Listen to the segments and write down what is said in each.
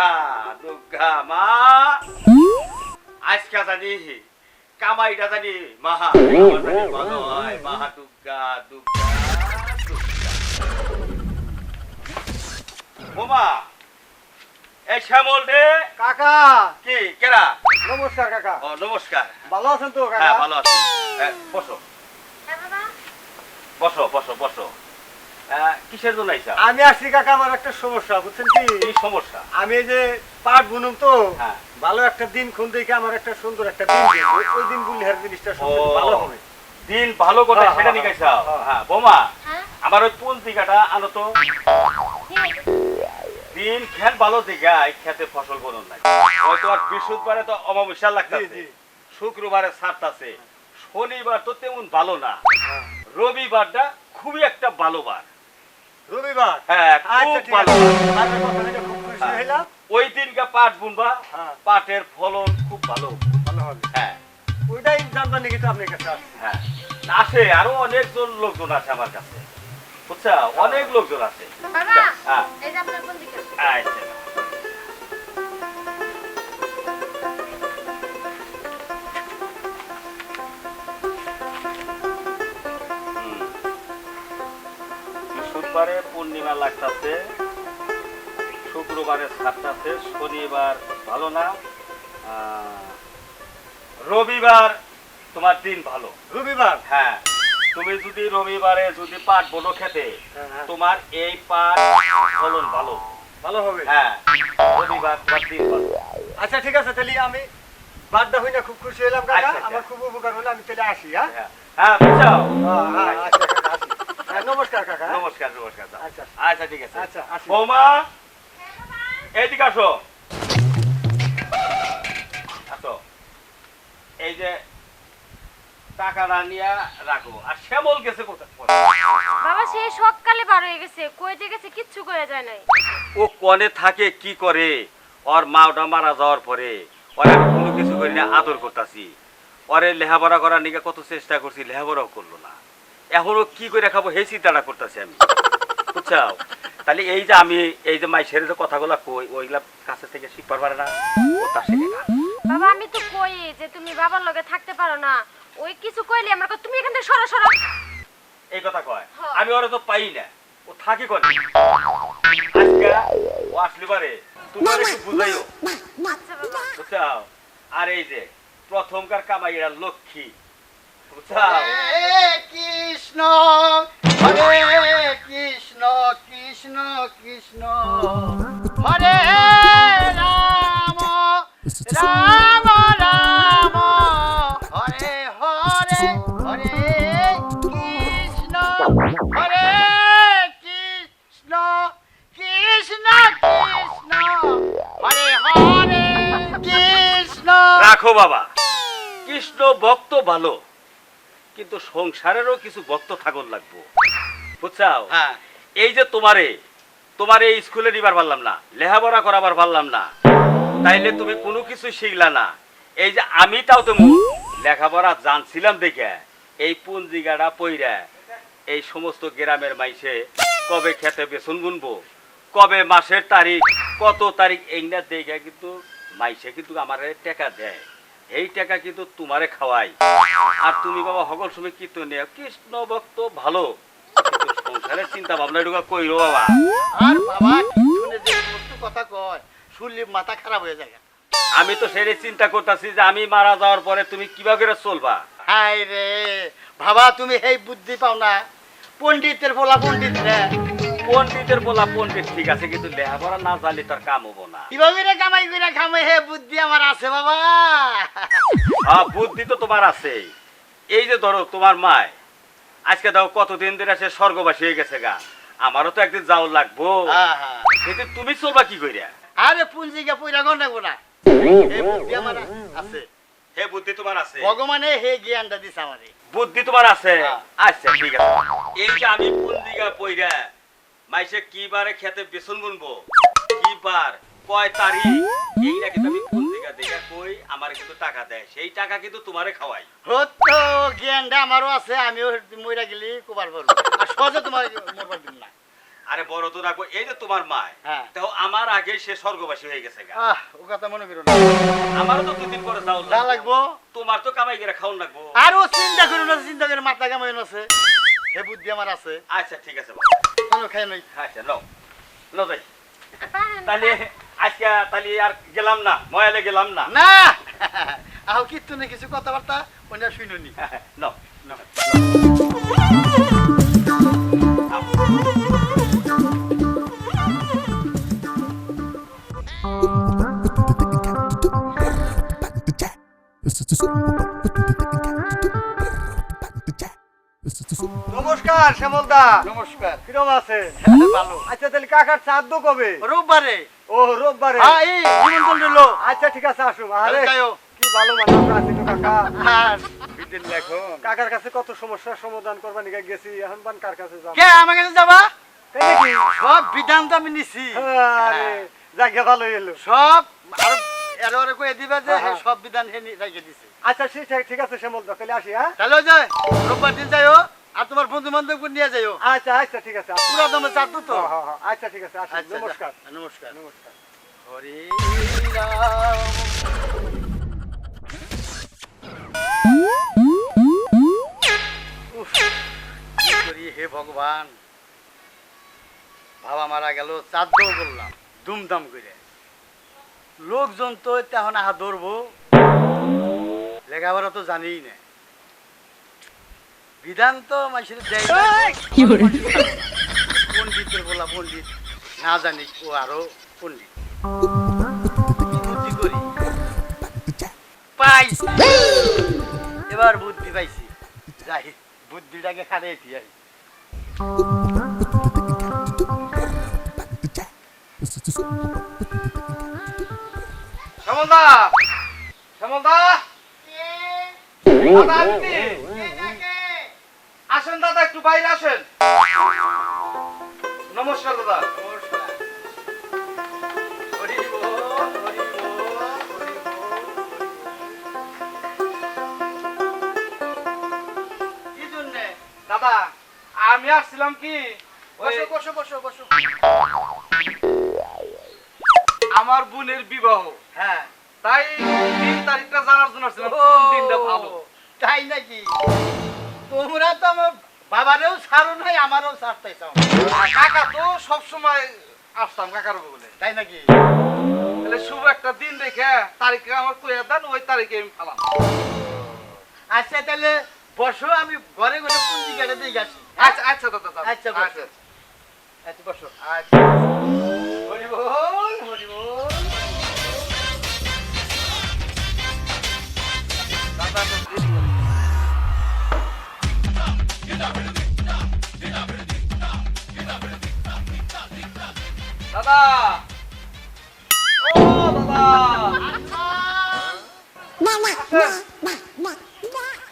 দুর্গা দুর্গা মা। আজকে জানি কামাইটা জানি মাহা জানি ভালো হয় মাহা দুর্গা দুর্গা দুর্গা বোমা এই শ্যামল রে কাকা। কি কেরা? নমস্কার কাকা। ও নমস্কার। ভালো আছেন তো হ্যাঁ ভালো আছি। হ্যাঁ, বসো বসো বসো বসো। কিসের জন্য আইসা আমি আসছি কাকা আমার একটা সমস্যা বুঝছেন কি সমস্যা আমি এই যে পাট বুনুম তো হ্যাঁ। ভালো একটা দিন খুন দেখে আমার একটা সুন্দর একটা দিন দিন। ওই- দিন বুনলে আর জিনিসটা সুন্দর ভালো হবে দিন ভালো কথা হ্যাঁ, সেটা হ্যাঁ, নিয়ে হ্যাঁ। হ্যাঁ বোমা হ্যাঁ? আমার ওই পঞ্জিকাটা আনো তো দিন খেত ভালো দিঘা খেতে ফসল বলুন নাই হয়তো আর বৃহস্পতিবারে তো অমাবস্যা লাগতেছে জি। শুক্রবারে সারতাছে শনিবার তো তেমন ভালো না হ্যাঁ। রবিবারটা খুবই একটা ভালো বার রবিবার? হ্যাঁ আচ্ছা খুব ভালো। আছে আপনার কথা শুনে খুব খুশি হ্যাঁ। হইলাম। ওই দিনকে পাট বুনবা হ্যাঁ। পাটের ফলন খুব ভালো ভালো হবে। হ্যাঁ। ওইটাই জানবার নাকি তো আপনার কাছে। হ্যাঁ। আছে আরও অনেকজন লোকজন আছে আমার কাছে। বুঝছা? অনেক লোকজন আছে। হ্যাঁ। পূর্ণিমা লাগতাছে শুক্রবারে সাতটাছে শনিবার ভালো না। রবিবার তোমার দিন ভালো। রবিবার? হ্যাঁ। তুমি যদি রবিবারে যদি পাট বলো খেতে হ্যাঁ, হ্যাঁ। তোমার এই পাট ফলন ভালো। ভালো হবে? হ্যাঁ রবিবার তোমার দিন ভালো। আচ্ছা ঠিক আছে তাহলে আমি বাদটা হই না খুব খুশি হলাম কাকা। আচ্ছা, আচ্ছা। আমার খুব উপকার হলো আমি তাহলে আসি হ্যাঁ? হ্যাঁ হ্যাঁ হ্যাঁ, আচ্ছা নমস্কার কাকা। নমস্কার নমস্কার আচ্ছা। আচ্ছা। ঠিক আছে। আচ্ছা, বৌমা এইদিকে আসো। আসো। এই যে টাকাটা নিয়ে রাখো। আর শ্যামল গেছে কোথায়? বাবা সে সকালে বার হয়ে গেছে। কই যে গেছে কিচ্ছু করে যায় নাই। ও কনে থাকে কি করে? ওর মা ওটা মারা যাওয়ার পরে ওরে আমি কোনো কিছু করি না আদর করতেছি। ওরে লেহাপড়া করার নিকে কত চেষ্টা করছি লেহাপড়াও করল না। এখনও কি করে খাব সেই চিন্তাটা করতেছি আমি। বুঝছাও? তাহলে এই যে আমি এই যে মাইসের যে কথাগুলো কই ওইগুলা কাছে থেকে শিখবার পারে না ও বাবা আমি তো কই যে তুমি বাবার লগে থাকতে পারো না। ওই কিছু কইলে আমার তুমি এখান থেকে সরো সরো। এই কথা কয়। আমি ওরা তো পাই না। ও থাকি কনে? আজকে ও আসলে পারে। তুমি একটু বুঝাইও। আচ্ছা বাবা। বুঝছাও? আর এই যে প্রথমকার কামাইরা লক্ষ্মী। হরে কৃষ্ণ হরে কৃষ্ণ কৃষ্ণ কৃষ্ণ হরে রাম রাম রাম হরে হরে হরে কৃষ্ণ হরে কৃষ্ণ কৃষ্ণ কৃষ্ণ হরে হরে কৃষ্ণ রাখো বাবা। কৃষ্ণ ভক্ত ভালো। কিন্তু সংসারেরও কিছু ভক্ত থাকুন লাগবো। বুঝছাও? হ্যাঁ। এই যে তোমারে তোমার এই স্কুলে নিবার পারলাম না লেখাপড়া করাবার পারলাম না তাইলে তুমি কোনো কিছু শিখলা না। এই যে আমি তাও তুমি লেখাপড়া জানছিলাম দেখে এই পুঞ্জিগাড়া পইরা এই সমস্ত গ্রামের মাইসে কবে খেতে বেসন গুনবো কবে মাসের তারিখ কত তারিখ এই না দেখে কিন্তু মাইসে কিন্তু আমার টাকা দেয়। এই টাকা কিন্তু তোমারে খাওয়াই। আর তুমি বাবা সকল সময় কীর্তন নিয়ে কৃষ্ণ ভক্ত ভালো। সংসারের চিন্তা ভাবনা এটুকু কইরো বাবা। আর বাবা শুনে যে সমস্ত কথা কয় শুনলে মাথা খারাপ হয়ে যায়। আমি তো সেটাই চিন্তা করতেছি যে আমি মারা যাওয়ার পরে তুমি কীভাবে করে চলবা? হাই রে বাবা তুমি এই বুদ্ধি পাও না। পণ্ডিতের বলা পণ্ডিত রে। পণ্ডিতের বলা পন্ডিত ঠিক আছে কিন্তু লেখাপড়া না জানলে তার কাম হব না। কীভাবে রে কামাই করে খামে? হে বুদ্ধি আমার আছে বাবা। হ্যাঁ বুদ্ধি তো তোমার আছে। এই যে ধরো তোমার মায় আজকে দাও কতদিন ধরে সে স্বর্গবাসী হয়ে গেছে গা। আমারও তো একদিন যাও লাগবো। কিন্তু তুমি চলবা কি কইরা? আরে পুঞ্জিকে পয়রা গন রাখব না এই বুদ্ধি আমার আছে। হে বুদ্ধি তোমার আছে। ভগবানে হে জ্ঞানটা দিছে আমারে। বুদ্ধি তোমার আছে। হ্যাঁ। আচ্ছা ঠিক আছে। এই যে আমি পঞ্জিকা পইরা মাইসে কি বারে খেতে বেসন বুনবো? কি বার? কয় তারিখ? এইটা কিন্তু আমি পঞ্জিকা দেখা কই? আমার কিন্তু টাকা দেয়। সেই টাকা কিন্তু তোমারে খাওয়াই। হতো জ্ঞানটা আমারও আছে আমিও মইরা গেলি কুবার পারব আর সহজে তোমার মরবার দিন না। আরে বড় তো রাখব এই যে তোমার মা হ্যাঁ। তো আমার আগে সে স্বর্গবাসী হয়ে গেছে গা। আহ ও কথা মনে করো না। আমারও তো দুদিন পরে যাও যা লাগবো। তোমার তো কামাই করে খাওন লাগবো। আরও চিন্তা করো না চিন্তা করে মাথা কামাই আছে। হে বুদ্ধি আমার আছে। আচ্ছা ঠিক আছে বাবা। চলো খাই নই আচ্ছা নাও নাও যাই তাহলে আজকে তাহলে আর গেলাম না ময়ালে গেলাম না না আহ কিত্তু না কিছু কথাবার্তা ওটা শুনুনি নাও নাও নমস্কার শ্যামলদা। নমস্কার। কিরম আছে ভালো। আচ্ছা তাহলে কাকার চাঁদ কবে? রোববারে। ও রোববারে। হ্যাঁ এই নিমন্ত্রণ দিলো আচ্ছা ঠিক আছে আসুন। আরে কি ভালো মানুষ আছি তো কাকা। লেখো কাকার কাছে কত সমস্যার সমাধান করবার নিকে গেছি এখন বান কার কাছে যাব? কে আমার কাছে যাবা? সব বিধান তো আমি নিছি। আরে জায়গা ভালো এলো সব আর এর ওরে দিবা যে হ্যাঁ, হ্যাঁ। সব বিধান হে দিছে। আচ্ছা ঠিক আছে শ্যামলদা তাহলে আসি হ্যাঁ? তাহলে ওই যে রোববার দিন যাইও আর তোমার বন্ধু বান্ধব নিয়ে যাইও। আচ্ছা আচ্ছা ঠিক আছে। পুরা তোমার চাঁদ তো। হ্যাঁ, হ্যাঁ, হ্যাঁ, আচ্ছা ঠিক আছে আসি আচ্ছা, নমস্কার। নমস্কার। হরে হে ভগবান? বাবা মারা গেল চাঁদও বললাম দুমদাম করে। লোকজন তো তেমন আহা ধরবো লেখাপড়া তো জানিই না। বিধান তো মানুষের দেয় না। পণ্ডিতের বলা পণ্ডিত। না জানি ও আরও পণ্ডিত। বুদ্ধি করি। পাই এবার বুদ্ধি পাইছি। যাই বুদ্ধিটাকে খারে দিয়ে শ্যামলদা শ্যামলদা দাদা আসেন দাদা একটু বাইরে আসেন। নমস্কার দাদা। আমি আসছিলাম কি? ওই বসো বসো বসো বসো। আমার বোনের বিবাহ। হ্যাঁ। তাই তিন তারিখটা জানার জন্য আসছিলাম। দিনটা ভালো? তাই নাকি? তোমরা তো আমার বাবারেও ছাড়ো নাই আমারও ছাড়তে চাও। কাকা তো সবসময় আসতাম কাকার বলে তাই নাকি? তাহলে শুভ একটা দিন দেখে তারিখে আমার কইয়া দেন ওই তারিখে আমি ফালাম আচ্ছা তাহলে বসো আমি ঘরে ঘরে পুঞ্জি কেটে দিয়ে গেছি আচ্ছা আচ্ছা দাদা দাদা। আচ্ছা, আচ্ছা বসো। আচ্ছা। হরি বল ও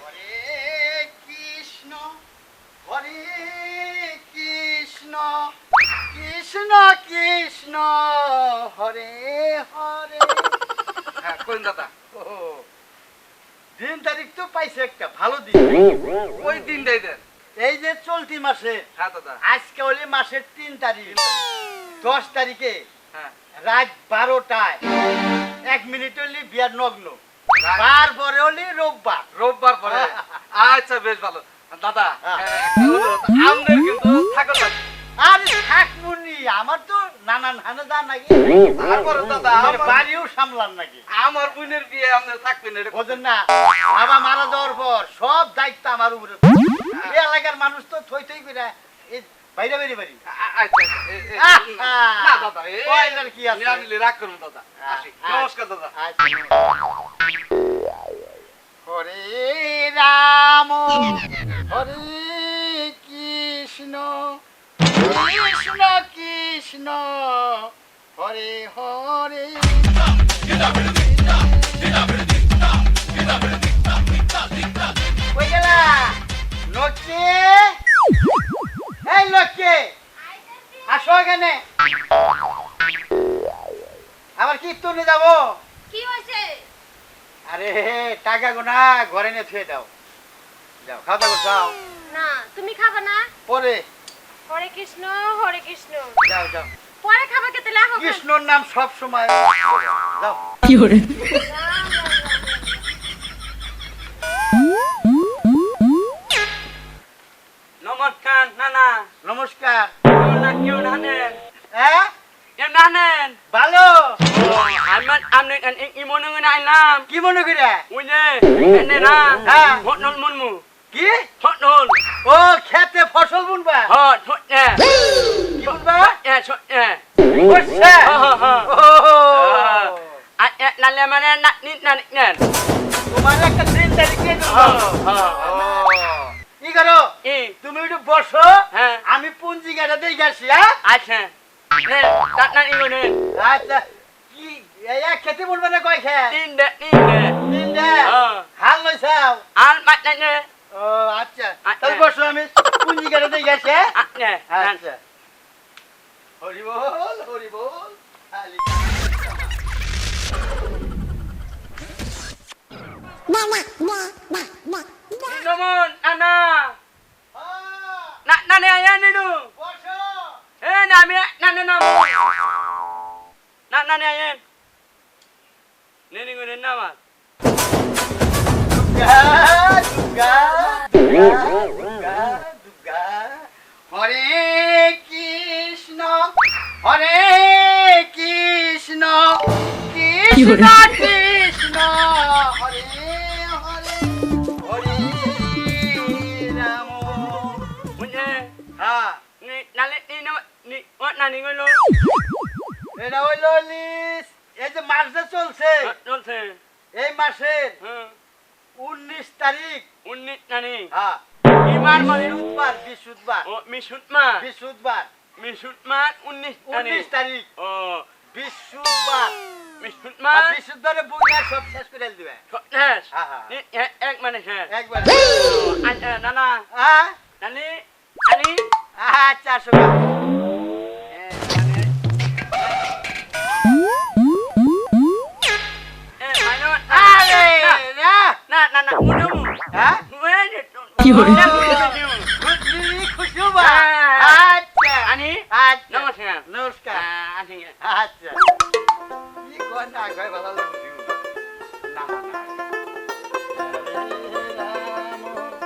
হরে কৃষ্ণ হরে কৃষ্ণ কৃষ্ণ কৃষ্ণ হরে হরে। হ্যাঁ কোন দাদা? ও, দিন তারিখ তো পাইছে একটা ভালো দিন। ওই দিনটাই দেন। এই যে চলতি মাসে হ্যাঁ দাদা। আজকে হলে মাসের তিন তারিখ। দশ তারিখে হ্যাঁ। রাত বারোটায় এক মিনিট হলি বিয়ার নগ্ন। তারপরে হলি রোববার। রোববার পরে। আচ্ছা বেশ ভালো। দাদা হ্যাঁ। আপনার কিন্তু থাকো আর থাক মুনি আমার তো নানান হানে যা নাকি তারপরে দাদা আমার বাড়িও সামলান নাকি আমার বোনের বিয়ে আপনার থাকবেন এটা বোঝেন না বাবা মারা যাওয়ার পর সব দায়িত্ব আমার উপরে এই এলাকার মানুষ তো থই থই করে এই বাইরে বাইরে বাড়ি আচ্ছা, আচ্ছা। না দাদা এ- কি আছে? নিরামিলি রাগ করব দাদা আসি। নমস্কার দাদা হরে রাম হরে কৃষ্ণ কৃষ্ণ কৃষ্ণ হরে হরে। লক্ষ্মী? এই লক্ষ্মী আসো এখানে। আবার কীর্তনে যাব? কি হয়েছে? আরে টাকা গোনা ঘরে নিয়ে থুয়ে দাও। যাও খাওয়া দাওয়া যাও। না তুমি খাবে না? পরে। হরে কৃষ্ণ হরে কৃষ্ণ। যাও যাও। পরে খাবার খেতে লেখো কৃষ্ণর নাম সব সময়। যাও। নমস্কার নানা। নমস্কার। না কেউ নানেন হ্যাঁ? কেউ নানেন ভালো। আমার আপনি ইমন আইলাম কি মনে করে বুঝলে এনে না হ্যাঁ। মনমু কি? হটনল ও খেতে ফসল বুনবা? হট কি বুনবা? এ। ও। আ নালে মানে না নি না নি। নেন তোমার একটা দিন তারিখ দিয়ে দেবো। ও, কি করো? তুমি একটু বসো। হ্যাঁ। আমি পুঞ্জি গাড়া দিয়ে গেছি হ্যাঁ? আচ্ছা। নে না না। আচ্ছা। কি? খেতে বলবে না কয় খেত তিন দে তিন দে। তিনটা হ্যাঁ হাল লইছাও। আর মাত নে। ও আচ্ছা। তাহলে বসো আমি পুঞ্জি গাড়া দিয়ে গেছি হ্যাঁ? আচ্ছা। হরি বল হরি বল না হরে কৃষ্ণ হরে কৃষ্ণ কৃষ্ণ কৃষ্ণ হরে হরে হরে রাম। বুঝে হ্যাঁ নি নালে নি না নি ও না নি গলো এটা হইল লিস। এই যে চলছে। চলছে। এই মাসের হ্যাঁ। উনিশ তারিখ। উন্নিত নানি হ্যাঁ ইমার মানে বুধবার বৃহস্পতিবার ও বৃহস্পতিবার মিশুতমা উন্নিত নানি উনিশ তারিখ ও মিশুতমা আর বৃহস্পতিবারে বুঝলে সব শেষ করে দিবে হ্যাঁ হ্যাঁ, হ্যাঁ। এক মানে হ্যাঁ একবার আচ্ছা নানা হ্যাঁ নানি নানি আচ্ছা আসো গা। এ মাইনো আরে না না না না উনো হ্যাঁ কি হরে খুশি খুশি বা হ্যাঁ। আচ্ছা আনি আচ্ছা নমস্কার নমস্কার আনি আচ্ছা কি কয় না কয় ভালো লাগছে না না হরে রাম হরে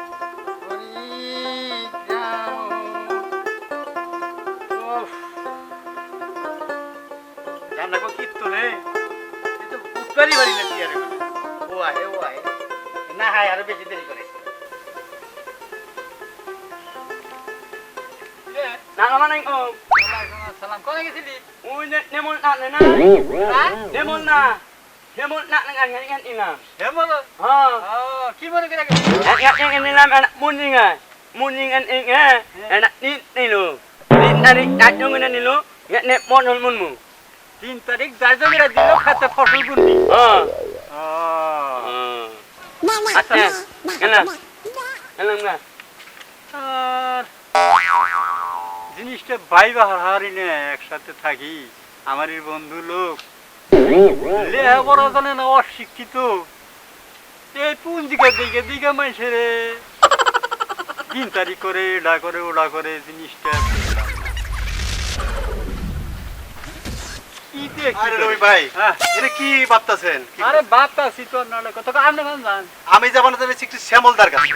রাম উফ জানা কো কীর্তনে এ তো উত্তরই বাড়ি না টিয়ারে ও আহে ও আহে না হায় আরও বেশি মানে সালাম কোনে গেছিলি নেমন না না নেমন না নেমন না না গান গান ইনা হেমল হ্যাঁ কি মনে করে এক এক এক নিলাম ah eh anak ni ni lo ni nari tajung ni lo ngak nek mon mon mu তিন তারিখ যাই জমিরা দিল খাতে ফসল enak enak আর জিনিসটা ভাই বাহারি নে একসাথে থাকি। আমার বন্ধু লোক। লেখাপড়া জানে না অশিক্ষিত। এই পুঞ্জিকা দিকে দিকে মানুষের তিন তারিখ করে এডা করে ওডা করে জিনিসটা। হ্যাঁ। এটা আমি যাব না শ্যামলদার কাছে।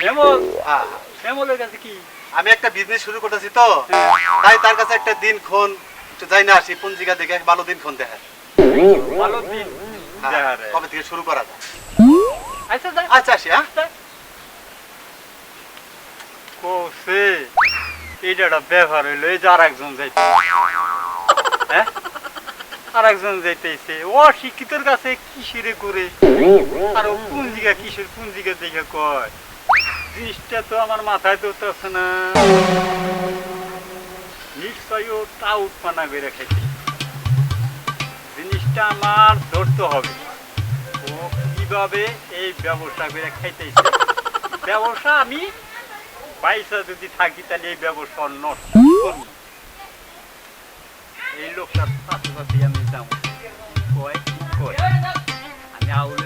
শ্যামল? হ্যাঁ, শ্যামলের কাছে কি? আমি একটা বিজনেস শুরু করতেছি তো তাই তার কাছে একটা দিন ক্ষণ একটু যাই না আসি পঞ্জিকা দেখে ভালো দিন ক্ষণ দেখে। ভালো দিন? হ্যাঁ। কবে থেকে শুরু করা যায়? আচ্ছা আচ্ছা আসি হ্যাঁ। কোসে এইটা একটা ব্যাপার হইল এই যে আর একজন যাইতে হ্যাঁ? আর একজন যাইতেছে অশিক্ষিতর কাছে কিসেরে করে? আর ও পুঞ্জিকা কিসের পুঞ্জিকা দেখে কয়? জিনিসটা তো আমার মাথায় তো আছে না। নিশ্চয়ই তা উৎপান্না করে খাইতে জিনিসটা আমার ধরতে হবে। ও কীভাবে এই ব্যবসা করে খাইতেছে? ব্যবসা আমি পয়সা যদি থাকি, তাহলে এই ব্যবসা নষ্ট করব। এই লোকটার পাশে পাশে আমি যাব। কয় কয়? আমি আউলে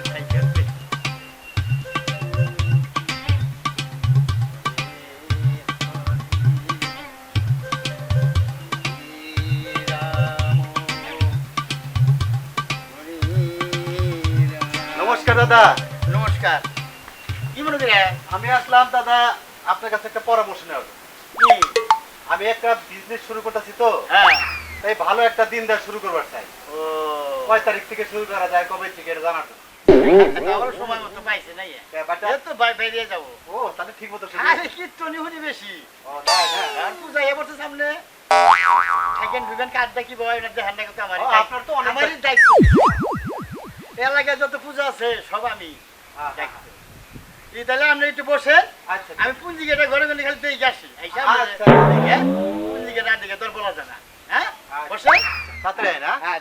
দাদা। নমস্কার। কি মনে করে? আমি আসলাম দাদা আপনার কাছে একটা পরামর্শ নেওয়ার। কি? আমি একটা বিজনেস শুরু করতেছি তো। হ্যাঁ। তাই ভালো একটা দিন দেওয়া শুরু করবার চাই। ও। কয় তারিখ থেকে শুরু করা যায় কবে থেকে এটা। আমার সময় মতো পাইছে নাই বাটা? এ তো বাই বাইরে যাব। ও তাহলে ঠিক মতো আরে কীর্তনি হুনি বেশি। ও, তাই না? আর পূজা এ বছর সামনে। থাকেন দুবেন কার দেখি বয় না দেখান না কিন্তু আমার আপনার তো অনেক আমারই দায়িত্ব। এলাকায় যত পূজা আছে সব আমি এই তাহলে আপনি একটু বসে আচ্ছা। আমি পুঞ্জি গেটে ঘরে ঘরে খালি দেখে আসি। এই আচ্ছা। দিকে তোর বলা যায় না। হ্যাঁ? আচ্ছা। বসে? না? হ্যাঁ।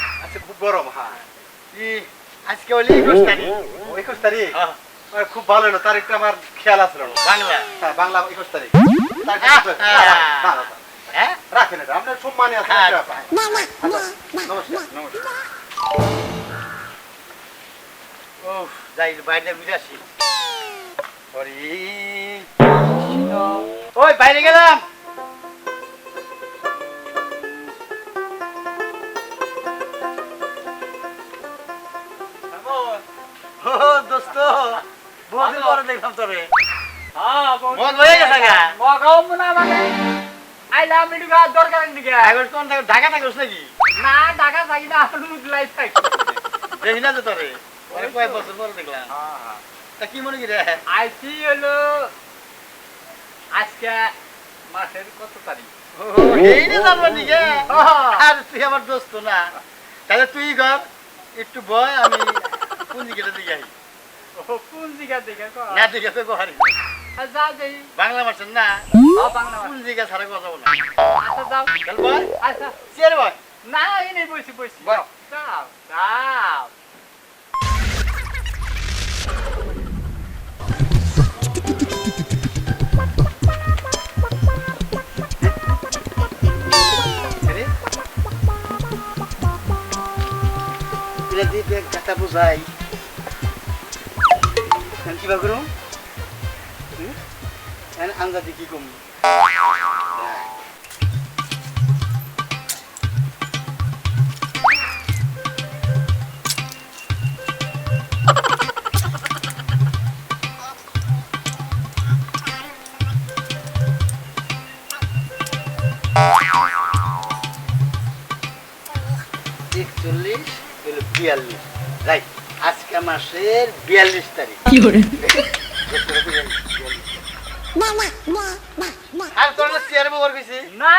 খুব গরম। হ্যাঁ। ই, আজকে হলি একুশ তারিখ। একুশ তারিখ? হ্যাঁ। খুব ভালো হলো তারিখটা আমার খেয়াল আসলো বাংলা। হ্যাঁ বাংলা একুশ তারিখ। হ্যাঁ, হ্যাঁ, রাখেন এটা আপনার সম্মানে আছে নমস্কার নমস্কার। ও যাই বাইরে ঘুরে আসি। হরি ওই বাইরে গেলাম। দোস্ত। বহুদিন পরে দেখলাম তোরে। মন হয়ে গেছে গা। আইলাম এদিকে দরকার দিকে এখন কোন থাকো ঢাকা থাকিস নাকি? না ঢাকা থাকি না লাইফ থাকি। দেখি না তো তোরে। কয়েক বছর পরে দেখলাম। তা কি মনে কি রে আইসি হলো আজকে মাসের কত তারিখ? এই রে জানবা নিকে আর তুই আমার দোস্ত না। তাহলে তুই কর একটু বয় আমি পুঁজি কেটে দিকে আই। ও কোন দিকে দিকে না দিকে তো গহারি যাও যাই বাংলা মাসের না ও বাংলা ভাষা। পুঁজি কে ছাড়া কথা বলা আচ্ছা যাও তাহলে বয় আচ্ছা চেয়ারে বয় না এই নেই বসি বসি বয়। যাও যাও রে এটা দিয়ে দেখ কথা বুঝাই এখন কিবা করুম আন্দাজি কি কম একচল্লিশ বিয়াল্লিশ রাইট আজকে মাসের বিয়াল্লিশ তারিখ। আর তোর চেয়ারে না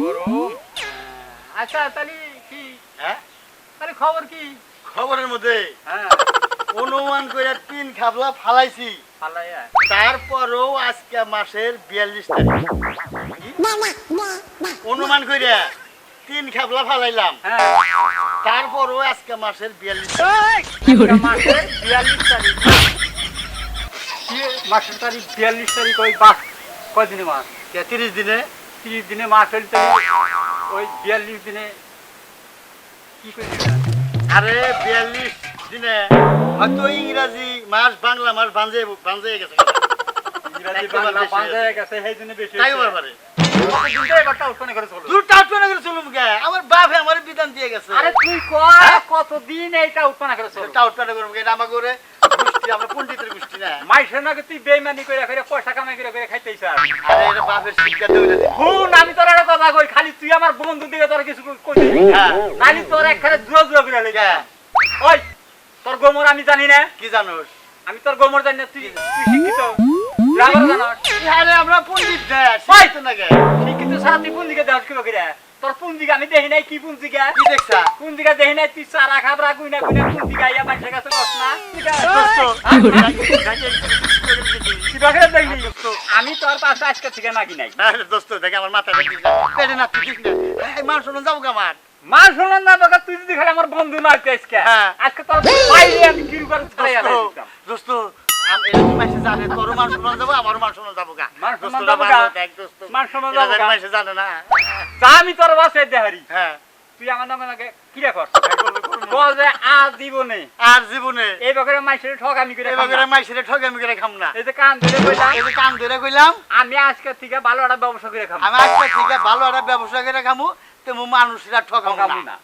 গরম। আচ্ছা তাহলে কি? হ্যাঁ? তাহলে খবর কি? খবরের মধ্যে হ্যাঁ। অনুমান করে তিন খাবলা ফালাইছি। পালাইয়া তারপরও আজকে মাসের বিয়াল্লিশ তারিখ। অনুমান করে তিন খাবলা ফালাইলাম। হ্যাঁ। তারপরও আজকে মাসের বিয়াল্লিশ মাসের বিয়াল্লিশ তারিখ। মাসের তারিখ? বিয়াল্লিশ তারিখ ওই মাস কদিনে মাস? তিরিশ দিনে? তিরিশ দিনে মাস হইল ওই বিয়াল্লিশ দিনে। কি করে আরে বিয়াল্লিশ দিনে হয়তো ইংরাজি মাস বাংলা মাস বাঞ্জে বাঞ্জে গেছে। ইংরাজি বাংলা। হয়ে গেছে সেই জন্য বেশি তাই। পারে। এবারটা উঠোনে করে চলুম আমার বাপে আমার বিধান দিয়ে গেছে। আরে তুই কয়? কতদিন এইটা উঠোনে করে চলো। টাউটনা করুম এটা আমার করে আমরা পণ্ডিতের গোষ্ঠী না। মাইসের নাকি তুই বেইমানি করে করে পয়সা কামাই করে করে খাইতেইছ আরে? এটা বাপের শিক্ষা দেবে শুন আমি তোর একটা কথা কই খালি তুই আমার বন্ধু দিকে তোর কিছু কইতে হ্যাঁ। খালি তোর একখানে জুয়া জুয়া করে লেগে হ্যাঁ। ওই তোর গোমর আমি জানি না। কি জানোস? আমি তোর গোমর জানি না তুই তুই শিক্ষিত। আরে আমরা পণ্ডিত না ওই! না গে শিক্ষিত সারা তুই পুঞ্জিকে কি বকিরা তোর পুঞ্জিকে আমি দেখি নাই কি পুঞ্জিকা? কি দেখছা? পুঞ্জিকা দেখি নাই তুই সারা খাবরা পুঞ্জিকা ইয়া কাছে বস না। আমি তোর পাশে আজকে থেকে মাগি নাই। দোস্ত দেখে আমার মাথা পেটে না তুই ঠিক না। এই মান শুনুন যাব আমার? না তুই যদি খালি আমার বন্ধু না আজকে হ্যাঁ। আজকে তোর বাইরে আমি কিরু করে দোস্ত আম এটা কি মাসে জানে তোর মান শুনুন যাব আমারও মান শুনুন যাব গা। মান দোস্ত যাব গা। মান শোনান যাব গা। মাসে জানে না। তা আমি তোর বাসে দেহারি। হ্যাঁ। তুই আমার নামে নাকি কিরা কর বল যে আজ জীবনে। আর জীবনে। এই বকরে মাইসের ঠকামি করে এবার খাম না। মাইসেরে ঠগামি করে খাম না। এই যে কান ধরে কইলাম। এই যে কান ধরে কইলাম। আমি আজকে থেকে ভালো একটা ব্যবসা করে খাব আমি আজকে থেকে ভালো একটা ব্যবসা করে খামু তেমন মানুষরা ঠকামু না।